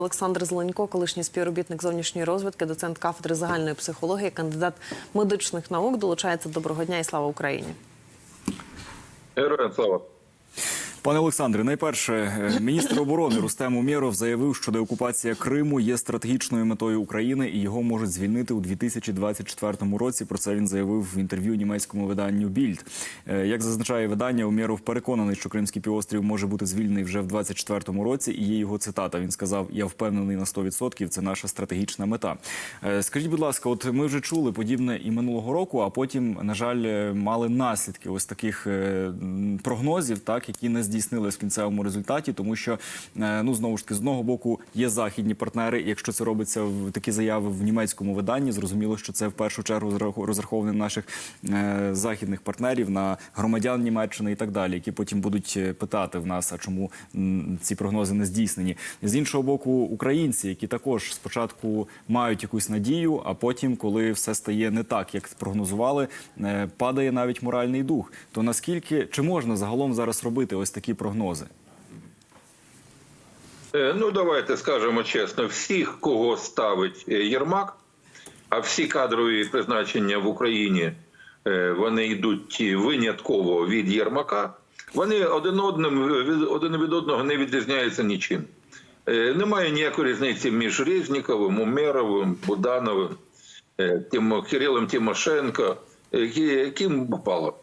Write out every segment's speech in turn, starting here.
Олександр Зеленько, колишній співробітник зовнішньої розвідки, доцент кафедри загальної психології, кандидат медичних наук, долучається доброго дня і слава Україні. Героям слава. Пане Олександре, найперше, е, міністр оборони Рустем Умєров заявив, що деокупація Криму є стратегічною метою України і його можуть звільнити у 2024 році. Про це він заявив в інтерв'ю німецькому виданню Більд. Е, Як зазначає видання, Умєров переконаний, що Кримський півострів може бути звільнений вже в 2024 році. І є його цитата. Він сказав: Я впевнений на 100%, Це наша стратегічна мета. Е, Скажіть, будь ласка, от ми вже чули подібне і минулого року, а потім, на жаль, мали наслідки ось таких прогнозів, так які не здійснились в кінцевому результаті, тому що е, ну знову ж таки з одного боку є західні партнери. Якщо це робиться в такі заяви в німецькому виданні, зрозуміло, що це в першу чергу зрах- розраховано на наших е, західних партнерів, на громадян Німеччини і так далі, які потім будуть е, питати в нас, а чому ці прогнози не здійснені. З іншого боку, українці, які також спочатку мають якусь надію, а потім, коли все стає не так, як прогнозували, падає навіть моральний дух. То наскільки чи можна загалом зараз робити ось такі прогнози? Е, Ну, давайте скажемо чесно: всіх, кого ставить е, Єрмак, а всі кадрові призначення в Україні е, вони йдуть винятково від Єрмака. Вони один одним один від одного не відрізняються нічим. Немає ніякої різниці між Резніковим, Умеровим, Будановим, Кирилом Тимошенко, кі- попало.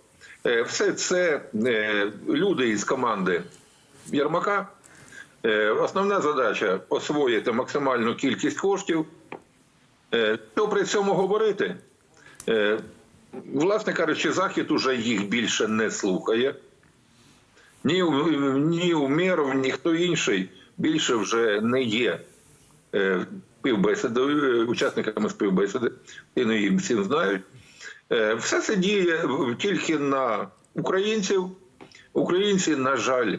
Е, Все це е, люди із команди Єрмака. Е, Основна задача освоїти максимальну кількість коштів. Що при цьому говорити? Власне кажучи, Захід уже їх більше не слухає. Ні, ні Умєров, ні хто інший більше вже не є співбесідою, е, учасниками співбесіди, і не їм всім знають. Е, Все це діє тільки на українців. Українці, на жаль,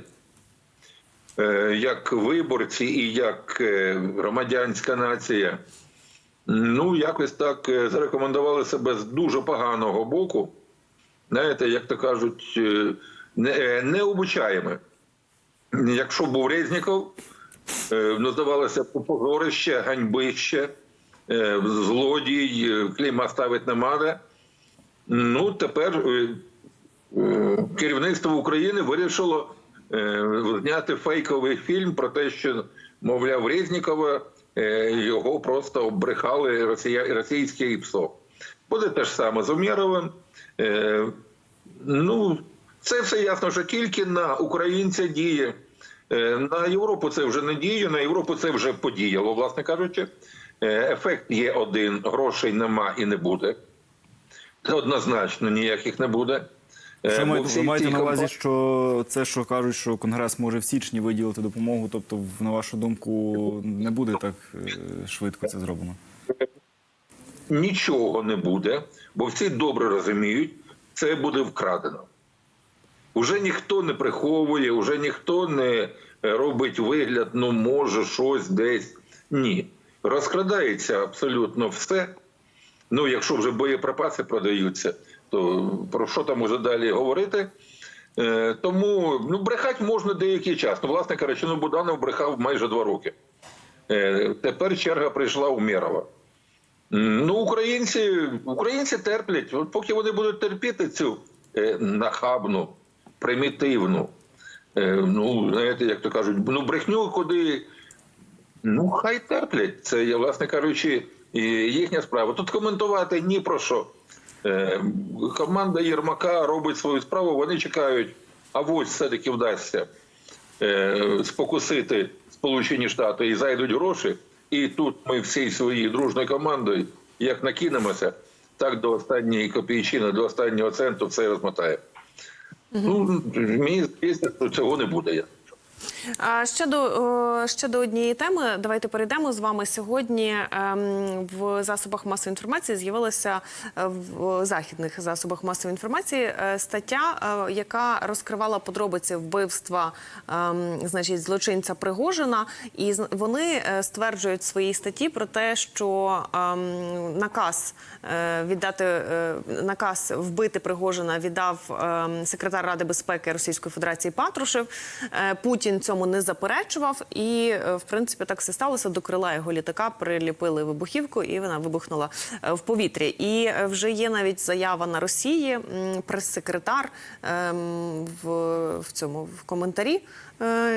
е, як виборці і як е, громадянська нація, ну якось так зарекомендували себе з дуже поганого боку. Знаєте, як то кажуть, не, е. Якщо був Резніков, ну, здавалося, позорище, ганьбище, злодій, клейма ставить нема де. Ну, тепер е, е, керівництво України вирішило е, зняти фейковий фільм про те, що, мовляв, Резнікова його просто обрехали росія, російське ПСО. Буде те ж саме з Умєровим. Ну, це все ясно, що тільки на українця діє. На Європу це вже не діє, на Європу це вже подіяло, власне кажучи. Ефект є один, грошей нема і не буде. Однозначно ніяких не буде. Е, Що маєте, ви маєте на увазі, що це, що кажуть, що Конгрес може в січні виділити допомогу, тобто, на вашу думку, не буде так е, швидко це зроблено? нічого не буде, бо всі добре розуміють, це буде вкрадено. Уже ніхто не приховує, уже ніхто не робить вигляд, ну може щось десь. Ні. Розкрадається абсолютно все. Ну, якщо вже боєприпаси продаються, то про що там уже далі говорити? Е, тому ну, брехати можна деякий час. Ну, власне кажучи, ну, Буданов брехав майже два роки. Е, тепер черга прийшла у Мєрова. Ну, українці, українці терплять. От поки вони будуть терпіти цю е, нахабну, примітивну, е, ну, знаєте, як то кажуть, ну, брехню, куди. Ну, хай терплять. Це, власне кажучи, і їхня справа. Тут коментувати ні про що. Е, команда Єрмака робить свою справу, вони чекають, а ось все-таки вдасться е, спокусити Сполучені Штати і зайдуть гроші. І тут ми всією своєю дружною командою, як накинемося, так до останньої копійчини, до останнього центу все розмотає. Ну, мені здається, що цього не буде. А ще до ще до однієї теми. Давайте перейдемо з вами сьогодні. ем, В засобах масової інформації з'явилася е, в західних засобах масової інформації е, стаття, е, яка розкривала подробиці вбивства, ем, значить, злочинця Пригожина, і вони стверджують в своїй статті про те, що ем, наказ віддати наказ вбити Пригожина віддав секретар Ради безпеки Російської Федерації Патрушев. Путін Путін цьому не заперечував, і е, в принципі так все сталося. До крила його літака приліпили вибухівку, і вона вибухнула е, в повітрі. І е, вже є навіть заява на Росії. Прес-секретар ем, в, в цьому в коментарі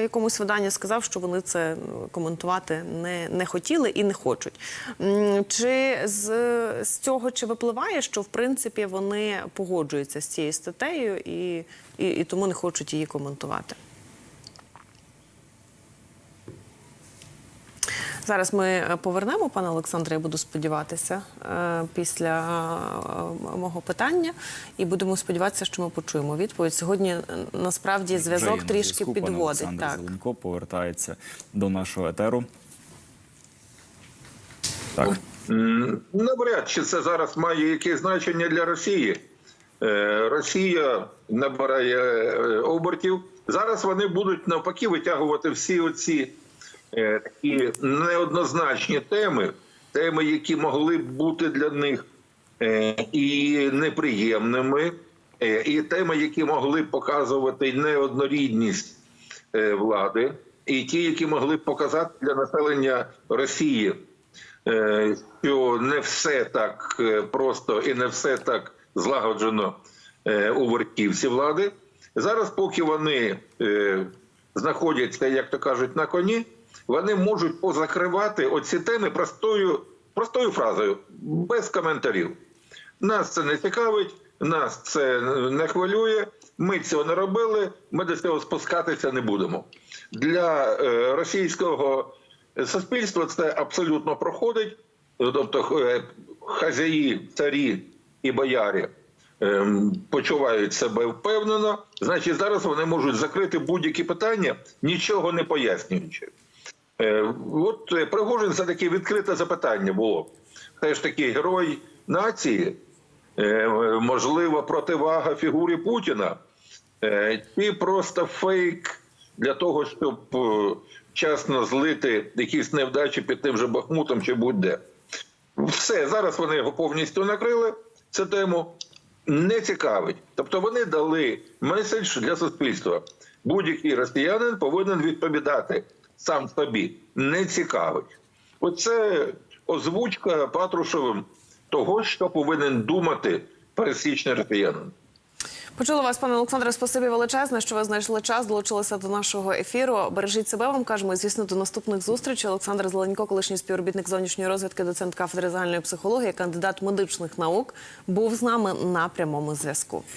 якомусь видання сказав, що вони це коментувати не, не хотіли і не хочуть. Чи з, з цього чи випливає, що в принципі вони погоджуються з цією статтею і, і, і тому не хочуть її коментувати? Зараз ми е, повернемо, пане Олександре, я буду сподіватися е, після е, мого питання, і будемо сподіватися, що ми почуємо відповідь. Сьогодні насправді зв'язок трішки зв'язку. Підводить. Олександр Так. Зеленко повертається до нашого етеру. Так. Навряд чи це зараз має якесь значення для Росії. Росія набирає обертів. Зараз вони будуть навпаки витягувати всі оці такі неоднозначні теми, теми, які могли б бути для них е, і неприємними, е, і теми, які могли б показувати неоднорідність е, влади, і ті, які могли б показати для населення Росії е, що не все так е, просто і не все так злагоджено е, у верхівці влади. Зараз, поки вони е, знаходяться, як то кажуть, на коні, вони можуть позакривати оці теми простою, простою фразою, без коментарів. Нас це не цікавить, нас це не хвилює. Ми цього не робили. Ми до цього спускатися не будемо. Для е, російського суспільства це абсолютно проходить. Тобто, е, хазяї, царі і боярі ем, почувають себе впевнено. Значить, зараз вони можуть закрити будь-які питання, нічого не пояснюючи. Е, От е, Пригожин це таке відкрите запитання було. Все ж таки герой нації, е, можливо, противага фігурі Путіна, чи просто фейк для того, щоб часно злити якісь невдачі під тим же Бахмутом чи будь-де. Все, зараз вони його повністю накрили. Цю тему не цікавить. Тобто вони дали меседж для суспільства. Будь-який росіянин повинен відповідати сам собі. Не цікавить. Оце озвучка Патрушевим того, що повинен думати пересічний росіянин. Почула вас, пане Олександре. Спасибі величезне, що ви знайшли час, долучилися до нашого ефіру. Бережіть себе, вам кажемо. Звісно, до наступних зустрічей. Олександр Зеленько, колишній співробітник зовнішньої розвідки, доцент кафедри загальної психології, кандидат медичних наук, був з нами на прямому зв'язку.